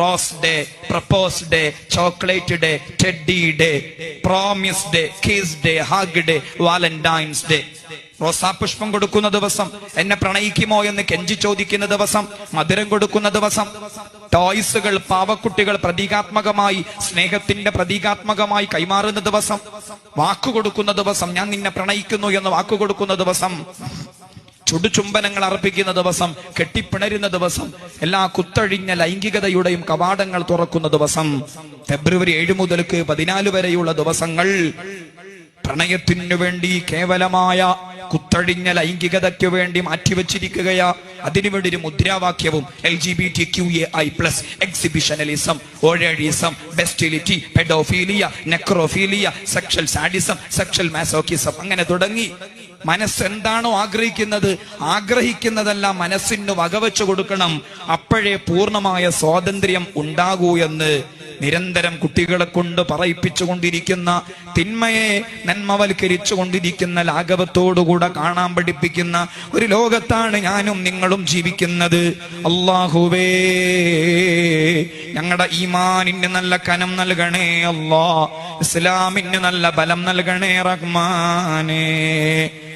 Rose day propose day chocolate day teddy day promise day kiss day hug day Valentine's day റോസാപുഷ്പം കൊടുക്കുന്ന ദിവസം എന്നെ പ്രണയിക്കുമോ എന്ന് കെഞ്ചി ചോദിക്കുന്ന ദിവസം മധുരം കൊടുക്കുന്ന ദിവസം. ടോയ്സുകൾ പാവക്കുട്ടികൾ പ്രതീകാത്മകമായി സ്നേഹത്തിന്റെ പ്രതീകാത്മകമായി കൈമാറുന്ന ദിവസം. വാക്കു കൊടുക്കുന്ന ദിവസം ഞാൻ നിന്നെ പ്രണയിക്കുന്നു എന്ന് വാക്കു കൊടുക്കുന്ന ദിവസം. ചുടുചുംബനങ്ങൾ അർപ്പിക്കുന്ന ദിവസം കെട്ടിപ്പിണരുന്ന ദിവസം എല്ലാ കുത്തഴിഞ്ഞ ലൈംഗികതയുടെയും കവാടങ്ങൾ തുറക്കുന്ന ദിവസം ഫെബ്രുവരി ഏഴ് മുതൽക്ക് പതിനാല് വരെയുള്ള ദിവസങ്ങൾ. പ്രണയത്തിനു വേണ്ടി കേവലമായ കുത്തഴിഞ്ഞ ലൈംഗികതയ്ക്ക് വേണ്ടി മാറ്റിവെച്ചിരിക്കുകയാ. അതിനുവേണ്ടി ഒരു മുദ്രാവാക്യവും L G B T Q A I plus exhibitionism ഓഴഴിസം bestiality paedophilia necrophilia sexual sadism sexual masochism അങ്ങനെ തുടങ്ങി. മനസ്സെന്താണോ ആഗ്രഹിക്കുന്നത് ആഗ്രഹിക്കുന്നതെല്ലാം മനസ്സിന് വകവെച്ചു കൊടുക്കണം. അപ്പോഴേ പൂർണമായ സ്വാതന്ത്ര്യം ഉണ്ടാകൂ എന്ന് നിരന്തരം കുട്ടികളെ കൊണ്ട് പറയിപ്പിച്ചുകൊണ്ടിരിക്കുന്ന തിന്മയെ നന്മവൽക്കരിച്ചു കൊണ്ടിരിക്കുന്ന ലാഘവത്തോടുകൂടെ കാണാൻ പഠിപ്പിക്കുന്ന ഒരു ലോകത്താണ് ഞാനും നിങ്ങളും ജീവിക്കുന്നത്. അള്ളാഹുവേ ഞങ്ങളുടെ ഈമാനിന് നല്ല കനം നൽകണേ അല്ലാ ഇസ്ലാമിന് നല്ല ബലം നൽകണേ റഹ്മാനേ.